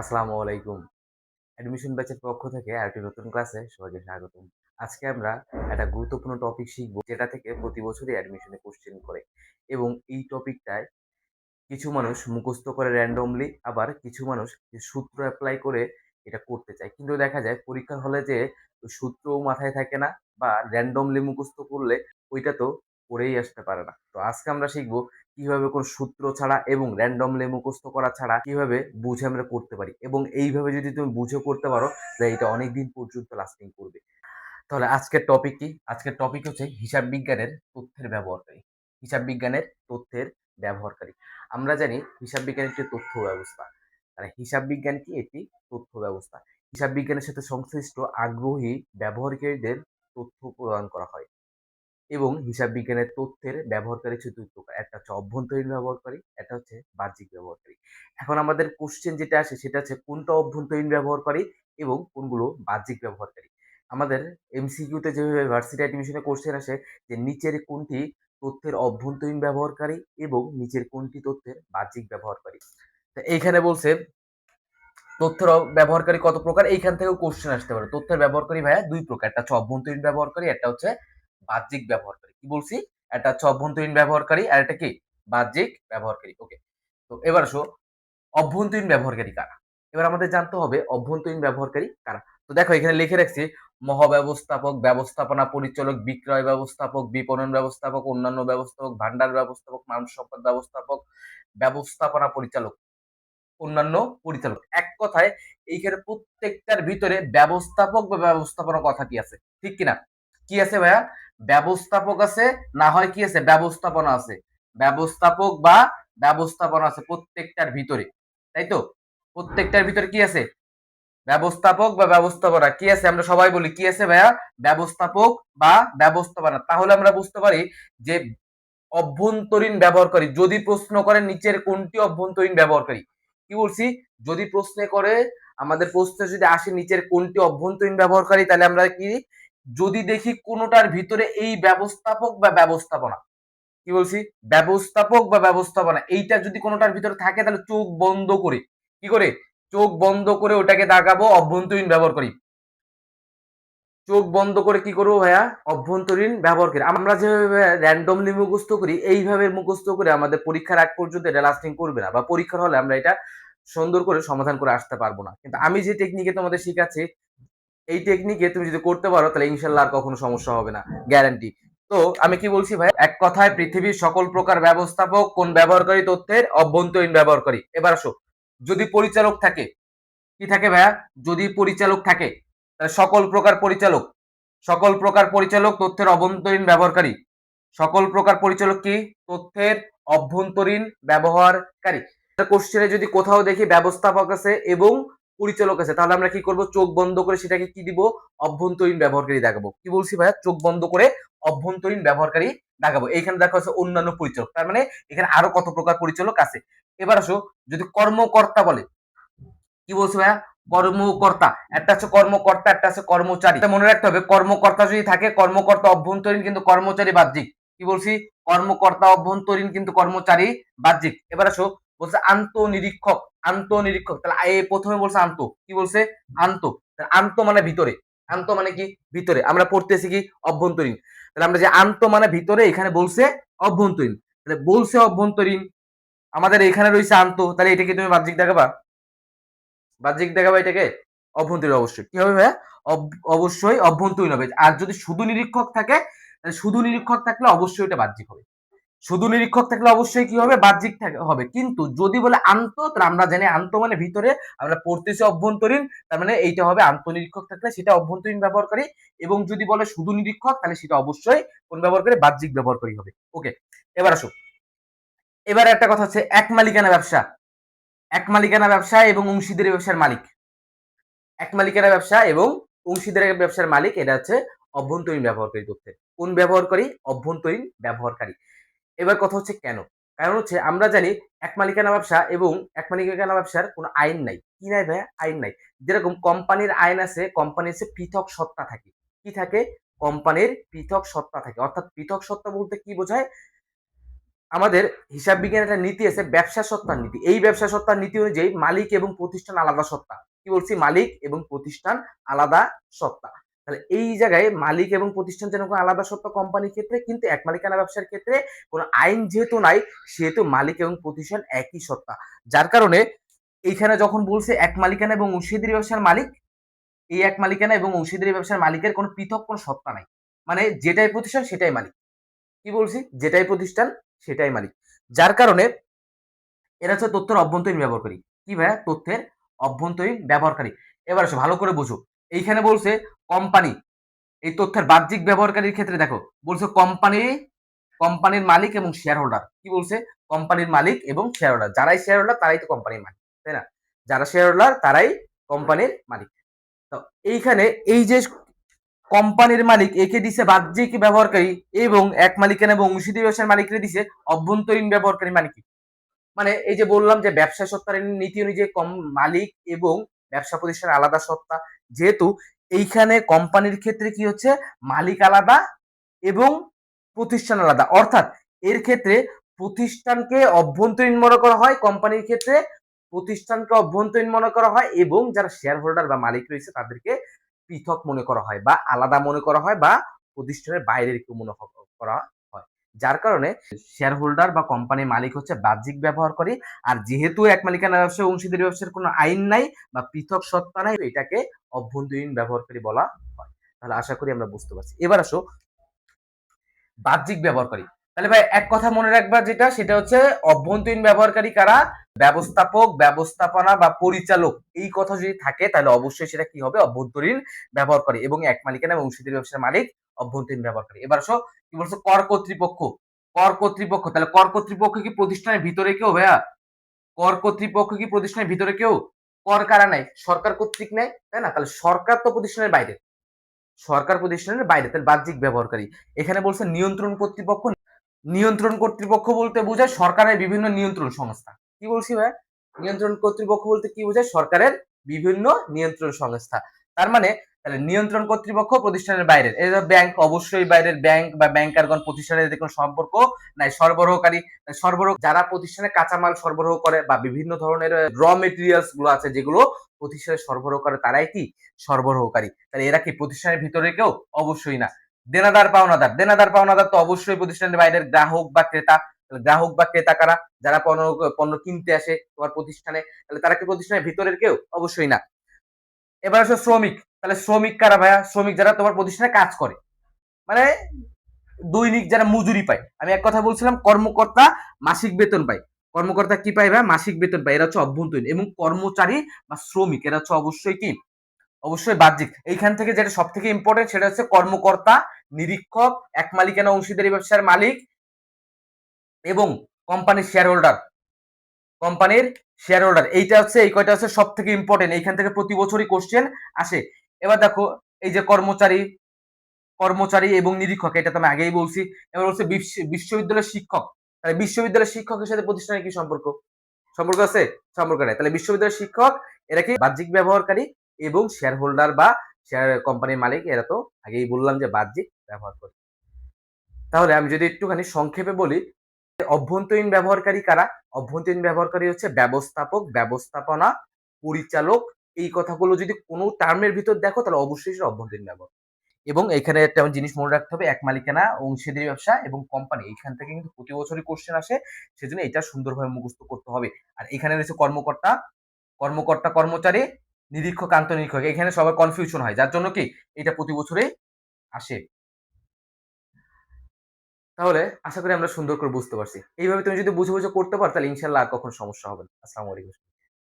আসসালামু আলাইকুম। অ্যাডমিশন ব্যাচের পক্ষ থেকে আরেকটি নতুন ক্লাসে সবাইকে স্বাগতম। আজকে আমরা একটা গুরুত্বপূর্ণ টপিক শিখব, যেটা থেকে প্রতি বছরই অ্যাডমিশনে কোশ্চেন করে। এবং এই টপিকটায় কিছু মানুষ মুখস্থ করে র্যান্ডমলি আবার কিছু মানুষ সূত্র অ্যাপ্লাই করে এটা করতে চায়। কিন্তু দেখা যায় পরীক্ষার হলে যে সূত্রও মাথায় থাকে না, বা র্যান্ডমলি মুখস্থ করলে ওইটা তো করেই আসতে পারে না। তো আজকে আমরা শিখব কীভাবে কোন সূত্র ছাড়া এবং র্যান্ডমলি মুখস্থ করা ছাড়া কীভাবে বুঝে আমরা করতে পারি? এবং এইভাবে যদি তুমি বুঝে করতে পারো, তাহলে এটা অনেক দিন পর্যন্ত লাস্টিং করবে। তাহলে আজকের টপিক কি? আজকের টপিক হচ্ছে হিসাব বিজ্ঞানের তথ্যের ব্যবহারকারী। হিসাব বিজ্ঞানের তথ্যের ব্যবহারকারী। আমরা জানি হিসাব বিজ্ঞান একটি তথ্য ব্যবস্থা। মানে হিসাব বিজ্ঞান কি? একটি তথ্য ব্যবস্থা। হিসাব বিজ্ঞানের সাথে সংশ্লিষ্ট আগ্রহী ব্যবহারকারীদের তথ্য প্রদান করা হয়। এবং হিসাব বিজ্ঞানের তথ্যের ব্যবহারকারী হচ্ছে দুই প্রকার। একটা হচ্ছে অভ্যন্তরীণ ব্যবহারকারী, একটা হচ্ছে বাহ্যিক ব্যবহারকারী। এখন আমাদের কোশ্চেন যেটা আসে সেটা হচ্ছে কোনটা অভ্যন্তরীণ ব্যবহারকারী এবং কোনগুলো বাহ্যিক ব্যবহারকারী? আমাদের এমসিকিউতে যেভাবে ভার্সিটি অ্যাডমিশনে কোশ্চেন আসে, যে নিচের কোনটি তথ্যের অভ্যন্তরীণ ব্যবহারকারী এবং নিচের কোনটি তথ্যের বাহ্যিক ব্যবহারকারী? তো এইখানে বলছে, তথ্যের ব্যবহারকারী কত প্রকার? এইখান থেকেও কোশ্চেন আসতে পারে। তথ্যের ব্যবহারকারী ভাইয়া দুই প্রকার। একটা হচ্ছে অভ্যন্তরীণ ব্যবহারকারী, একটা হচ্ছে বাহ্যিক ব্যবহারকারী। কি বলছি? একটা হচ্ছে অভ্যন্তরীণ ব্যবহারকারী আর একটা কি? বাহ্যিক ব্যবহারকারী। ওকে তো এবার আসো, অভ্যন্তরীণ ব্যবহারকারী কারা? এবার আমাদের জানতে হবে অভ্যন্তরীণ ব্যবহারকারী কারা? তো দেখো, এখানে লিখে রাখছি, মহাব্যবস্থাপক, ব্যবস্থাপনা পরিচালক, বিক্রয় ব্যবস্থাপক, বিপণন ব্যবস্থাপক, অন্যান্য ব্যবস্থাপক ভান্ডার ব্যবস্থাপক মানব সম্পদ ব্যবস্থাপক, ব্যবস্থাপনা পরিচালক, অন্যান্য পরিচালক। এক কথায়, এইখানে প্রত্যেকটার ভিতরে ব্যবস্থাপক বা ব্যবস্থাপনা কথাটি আছে? ঠিক কিনা? কি আছে ভাইয়া? ব্যবস্থাপক আছে, না হয় কি আছে, ব্যবস্থাপনা আছে। ব্যবস্থাপক বা ব্যবস্থাপনা আছে প্রত্যেকটার ভিতরে, তাই তো? প্রত্যেকটার ভিতরে কি আছে? ব্যবস্থাপক বা ব্যবস্থাপনা, কি আছে? আমরা সবাই বলি, কি আছে ভাইয়া? ব্যবস্থাপক বা ব্যবস্থাপনা। তাহলে আমরা বুঝতে পারি যে অভ্যন্তরীণ ব্যবহারকারী, যদি প্রশ্ন করে নিচের কোনটি অভ্যন্তরীণ ব্যবহারকারী? কি বলছি? যদি প্রশ্নে করে আমাদের প্রশ্ন যদি আসে নিচের কোনটি অভ্যন্তরীণ ব্যবহারকারী, তাহলে আমরা কি যদি দেখি কোনোটার ভিতরে এই ব্যবস্থাপক বা ব্যবস্থাপনা, কি বলছি? ব্যবস্থাপক বা ব্যবস্থাপনা, এইটা যদি কোনোটার ভিতরে থাকে তাহলে চোখ বন্ধ করে, কি করে? চোখ বন্ধ করে ওটাকে দাগাবো, অভ্যন্তরীণ ব্যবহার করি। চোখ বন্ধ করে কি করব ভাইয়া? অভ্যন্তরীণ ব্যবহার করি। আমরা যেভাবে র্যান্ডমলি মুখস্থ করি, এইভাবে মুখস্থ করে আমাদের পরীক্ষার আগ পর্যন্ত এটা লাস্টিং করবে না বা পরীক্ষার হলে আমরা এটা সুন্দর করে সমাধান করে আসতে পারব না। কিন্তু আমি যে টেকনিকে তোমাদের শিখাচ্ছি এই টেকনিকে তুমি যদি করতে পারো, তাহলে ইনশাল্লাহ আর কখনো সমস্যা হবে না গ্যারান্টি তো আমি কি বলছি ভাই? এক কথায় পৃথিবীর সকল প্রকার ব্যবস্থাপক কোন ব্যবহারকারী তথ্যের অভ্যন্তরীণ ব্যবহারকারী? এবার আসো, যদি পরিচালক থাকে, কি থাকে ভাইয়া? যদি পরিচালক থাকে সকল প্রকার পরিচালক, সকল প্রকার পরিচালক তথ্যের অভ্যন্তরীণ ব্যবহারকারী, সকল প্রকার পরিচালক কি? তথ্যের অভ্যন্তরীণ ব্যবহারকারী। কোশ্চেনে যদি কোথাও দেখি ব্যবস্থাপক আছে এবং পরিচালক আছে, তাহলে আমরা কি করব? চোখ বন্ধ করে সেটাকে কি দিব? অভ্যন্তরীণ ব্যবহারকারী দেখাবো। কি বলছি ভাইয়া? চোখ বন্ধ করে অভ্যন্তরীণ ব্যবহারকারী দেখাবো। এইখানে দেখা হচ্ছে অন্যান্য পরিচালক। তার মানে এখানে আরও কত প্রকার পরিচালক আছে। এবার আসো, যদি কর্মকর্তা বলে, কি বলছো ভাইয়া? কর্মকর্তা। একটা হচ্ছে কর্মকর্তা, একটা হচ্ছে কর্মচারী। মনে রাখতে হবে, কর্মকর্তা যদি থাকে, কর্মকর্তা অভ্যন্তরীণ কিন্তু কর্মচারী বাহ্যিক। কি বলছি? কর্মকর্তা অভ্যন্তরীণ কিন্তু কর্মচারী বাহ্যিক। এবার আসো, বলছে আন্ত নিরীক্ষক আন্ত নিরীক্ষক। তাহলে এ প্রথমে বলছে আন্ত। কি বলছে? আন্ত। আন্ত মানে ভিতরে। আন্ত মানে কি? ভিতরে। আমরা পড়তেছি কি? অভ্যন্তরীণ। তাহলে আমরা যে আন্ত মানে ভিতরে, এখানে বলছে অভ্যন্তরীণ। তাহলে বলছে অভ্যন্তরীণ। আমাদের এখানে রয়েছে আন্ত। তাহলে এটাকে তুমি বাহ্যিক দেখাবা? বাহ্যিক দেখাবা এটাকে? অভ্যন্তরীণ অবশ্যই। কি হবে ভাইয়া? অব- অবশ্যই অভ্যন্তরীণ হবে। আর যদি শুধু নিরীক্ষক থাকে, তাহলে শুধু নিরীক্ষক থাকলে অবশ্যই এটা বাহ্যিক হবে। শুধু নিরীক্ষক থাকলে অবশ্যই কি হবে? বাহ্যিক হবে। কিন্তু যদি বলে আন্ত, তাহলে আমরা জানি আন্ত মানে ভিতরে আমরা পড়তেছি অভ্যন্তরীণ, তার মানে এইটা হবে আন্তনিরীক্ষক থাকলে সেটা অভ্যন্তরীণ ব্যবহারকারী এবং যদি বলে শুধু নিরীক্ষক, তাহলে সেটা অবশ্যই কোন ব্যবহারকারী? বাহ্যিক ব্যবহারকারী হবে। ওকে, এবার আসো এবার একটা কথা হচ্ছে এক মালিকানা ব্যবসা। এক মালিকানা ব্যবসা এবং অংশীদারি ব্যবসার মালিক। এক মালিকানা ব্যবসা এবং অংশীদারি ব্যবসার মালিক, এটা হচ্ছে অভ্যন্তরীণ ব্যবহারকারী তথ্যের কোন ব্যবহারকারী? অভ্যন্তরীণ ব্যবহারকারী। এবার কথা হচ্ছে কেন? কারণ হচ্ছে আমরা জানি এক মালিকানা ব্যবসা এবং এক মালিকানা ব্যবসার কোনো আইন নাই। কি নাই ভাইয়া? আইন নাই। যেরকম কোম্পানির আইন আছে কোম্পানির সে পৃথক সত্তা থাকে। কি থাকে? কোম্পানির পৃথক সত্তা থাকে। অর্থাৎ পৃথক সত্তা বলতে কি বোঝায়? আমাদের হিসাব বিজ্ঞানের একটা নীতি আছে, ব্যবসা সত্তার নীতি। এই ব্যবসা সত্তার নীতি অনুযায়ী মালিক এবং প্রতিষ্ঠান আলাদা সত্তা। কি বলছি? মালিক এবং প্রতিষ্ঠান আলাদা সত্তা। তাহলে এই জায়গায় মালিক এবং প্রতিষ্ঠান যেন কোনো আলাদা সত্তা কোম্পানির ক্ষেত্রে, কিন্তু এক মালিকানা ব্যবসার ক্ষেত্রে কোনো আইন যেহেতু নাই, সেহেতু মালিক এবং প্রতিষ্ঠান একই সত্তা যার কারণে এইখানে যখন বলছে এক মালিকানা এবং অংশীদারি ব্যবসার মালিক, এই এক মালিকানা এবং অংশীদারি ব্যবসার মালিকের কোনো পৃথক কোনো সত্তা নাই। মানে যেটাই প্রতিষ্ঠান, সেটাই মালিক। কি বলছি? যেটাই প্রতিষ্ঠান, সেটাই মালিক। যার কারণে এরা হচ্ছে তথ্যের অভ্যন্তরীণ ব্যবহারকারী। কি ভাইয়া? তথ্যের অভ্যন্তরীণ ব্যবহারকারী। এবার আসো, ভালো করে বুঝো। এইখানে বলছে কোম্পানি এই তথ্যের বাহ্যিক ব্যবহারকারীর ক্ষেত্রে দেখো, বলছে কোম্পানি কোম্পানির মালিক এবং শেয়ার হোল্ডার কি বলছে? কোম্পানির মালিক এবং শেয়ার হোল্ডার যারাই শেয়ার হোল্ডার তারাই তো কোম্পানির মালিক, তাই না? যারা শেয়ার হোল্ডার তারাই কোম্পানির মালিক। তো এইখানে এই যে কোম্পানির মালিক, একে দিছে বাহ্যিক ব্যবহারকারী এবং এক মালিকানা এবং অংশীদারি ব্যবসার মালিকরে দিছে অভ্যন্তরীণ ব্যবহারকারী মানে কি মানে এই যে বললাম যে ব্যবসা সত্তার নীতি অনুযায়ী কম মালিক এবং ব্যবসা প্রতিষ্ঠানের আলাদা সত্তা। যেহেতু এইখানে কোম্পানির ক্ষেত্রে কি হচ্ছে? মালিক আলাদা এবং প্রতিষ্ঠান আলাদা। অর্থাৎ এর ক্ষেত্রে প্রতিষ্ঠানকে অভ্যন্তরীণ মনে করা হয়, কোম্পানির ক্ষেত্রে প্রতিষ্ঠানকে অভ্যন্তরীণ মনে করা হয় এবং যারা শেয়ার হোল্ডার বা মালিক রয়েছে তাদেরকে পৃথক মনে করা হয় বা আলাদা মনে করা হয় বা প্রতিষ্ঠানের বাইরের কেউ মনে করা যার কারণে শেয়ার হোল্ডার বা কোম্পানির মালিক হচ্ছে বাহ্যিক ব্যবহার করে আর যেহেতু এক মালিকানা ব্যবসা অংশীদারি ব্যবসার কোনো আইন নাই বা পৃথক সত্তা নাই, এটাকে অভ্যন্তরীণ ব্যবহারকারী বলা হয়। তাহলে আশা করি আমরা বুঝতে পারছি। এবার আসো বাহ্যিক ব্যবহারকারী। তাহলে ভাই, এক কথা মনে রাখবা যেটা, সেটা হচ্ছে অভ্যন্তরীণ ব্যবহারকারী কারা? ব্যবস্থাপক, ব্যবস্থাপনা বা পরিচালক। এই কথা যদি থাকে, তাহলে অবশ্যই সেটা কি হবে? অভ্যন্তরীণ ব্যবহার করে এবং এক মালিকানা এবং অংশীদারি ব্যবসার মালিক অভ্যন্তরীণ ব্যবহার করে এবার আসো, কি বলছো? কর কর্তৃপক্ষ। কর কর্তৃপক্ষ। তাহলে কর কর্তৃপক্ষ কি প্রতিষ্ঠানের ভিতরে কেউ, ভাইয়া? কর কর্তৃপক্ষ কি প্রতিষ্ঠানের ভিতরে কেউ? কর কারা নাই সরকার কর্তৃক নেয়, তাই না? তাহলে সরকার তো প্রতিষ্ঠানের বাইরে। সরকার প্রতিষ্ঠানের বাইরে, তাহলে বাহ্যিক ব্যবহারকারী। এখানে বলছে নিয়ন্ত্রণ কর্তৃপক্ষ নিয়ন্ত্রণ কর্তৃপক্ষ বলতে বোঝায় সরকারের বিভিন্ন নিয়ন্ত্রণ সংস্থা। কি বলছি ভাই? নিয়ন্ত্রণ কর্তৃপক্ষ বলতে কি বোঝায়? সরকারের বিভিন্ন নিয়ন্ত্রণ সংস্থা। তার মানে তাহলে নিয়ন্ত্রণ কর্তৃপক্ষ প্রতিষ্ঠানের বাইরের ব্যাংক, অবশ্যই বাইরের ব্যাংক বা ব্যাংকারগণ প্রতিষ্ঠানের এতে কোনো সম্পর্ক নাই, সরবরাহকারী, সরবরাহ, যারা প্রতিষ্ঠানে কাঁচামাল সরবরাহ করে বা বিভিন্ন ধরনের র মেটেরিয়ালসগুলো আছে যেগুলো প্রতিষ্ঠানে সরবরাহ করে, তারাই কি? সরবরাহকারী। তাহলে এরা কি প্রতিষ্ঠানের ভিতরে কেউ? অবশ্যই না। দেনাদার, পাওনাদার। দেনাদার, পাওনাদার তো অবশ্যই প্রতিষ্ঠানের বাইরের গ্রাহক বা ক্রেতা। গ্রাহক বা ক্রেতা কারা? যারা পণ্য পণ্য কিনতে আসে তোমার প্রতিষ্ঠানে, তাহলে তারা কি প্রতিষ্ঠানের ভিতরের কেউ? অবশ্যই না। এবার আসো শ্রমিক। তাহলে শ্রমিক কারা ভাইয়া? শ্রমিক যারা তোমার প্রতিষ্ঠানে কাজ করে। মানে দৈনিক যারা মজুরি পায়। আমি এক কথা বলছিলাম, কর্মকর্তা মাসিক বেতন পায়। কর্মকর্তা কি পায় ভাই মাসিক বেতন পায়। এরা হচ্ছে অভ্যন্তরীণ এবং কর্মচারী বা শ্রমিক। এরা হচ্ছে অবশ্যই কি? অবশ্যই বাহ্যিক। এইখান থেকে যেটা সব থেকে ইম্পর্টেন্ট সেটা হচ্ছে কর্মকর্তা, নিরীক্ষক, এক মালিকানা অংশীদারি ব্যবসার মালিক এবং কোম্পানির শেয়ার হোল্ডার কোম্পানির শেয়ার হোল্ডার এইটা হচ্ছে, এই কয়টা হচ্ছে সব থেকে ইম্পর্টেন্ট এইখান থেকে প্রতি বছরই কোশ্চেন আসে। এবার দেখো, এই যে কর্মচারী কর্মচারী এবং নিরীক্ষক, এটা তো আমি আগেই বলছি। এবার হচ্ছে বিশ্ববিদ্যালয়ের শিক্ষক। তাহলে বিশ্ববিদ্যালয়ের শিক্ষকের সাথে প্রতিষ্ঠানের কি সম্পর্ক? সম্পর্ক আছে? সম্পর্ক নেই। তাহলে বিশ্ববিদ্যালয়ের শিক্ষক, এরা কি বাহ্যিক ব্যবহারকারী? এবং শেয়ার হোল্ডার বা শেয়ার কোম্পানির মালিক, এরা তো আগেই বললাম যে বাহ্যিক ব্যবহার করে। তাহলে আমি যদি একটুখানি সংক্ষেপে বলি, অভ্যন্তরীণ ব্যবহারকারী কারা? অভ্যন্তরীণ ব্যবহারকারী হচ্ছে ব্যবস্থাপক, ব্যবস্থাপনা, পরিচালক। এই কথাগুলো যদি কোনো টার্মের ভিতর দেখো, তাহলে অবশ্যই সেটা অভ্যন্তরীণ ব্যবহার। এবং এখানে একটা জিনিস মনে রাখতে হবে, এক মালিকানা, অংশীদারি ব্যবসা এবং কোম্পানি এইখান থেকে কিন্তু প্রতি বছরই কোশ্চেন আসে, সেজন্য এটা সুন্দরভাবে মুখস্থ করতে হবে। আর এখানে রয়েছে কর্মকর্তা। কর্মকর্তা কর্মচারী নিরীক্ষক, আন্তনিরীক্ষক, এখানে সবার কনফিউশন হয়। যার জন্য কি? এটা প্রতি বছরে আসে। তাহলে আশা করি আমরা সুন্দর করে বুঝতে পারছি। এইভাবে তুমি যদি বুঝে বুঝে করতে পারো, তাহলে ইনশাল্লাহ আর কখনো সমস্যা হবে না। আসসালামু আলাইকুম।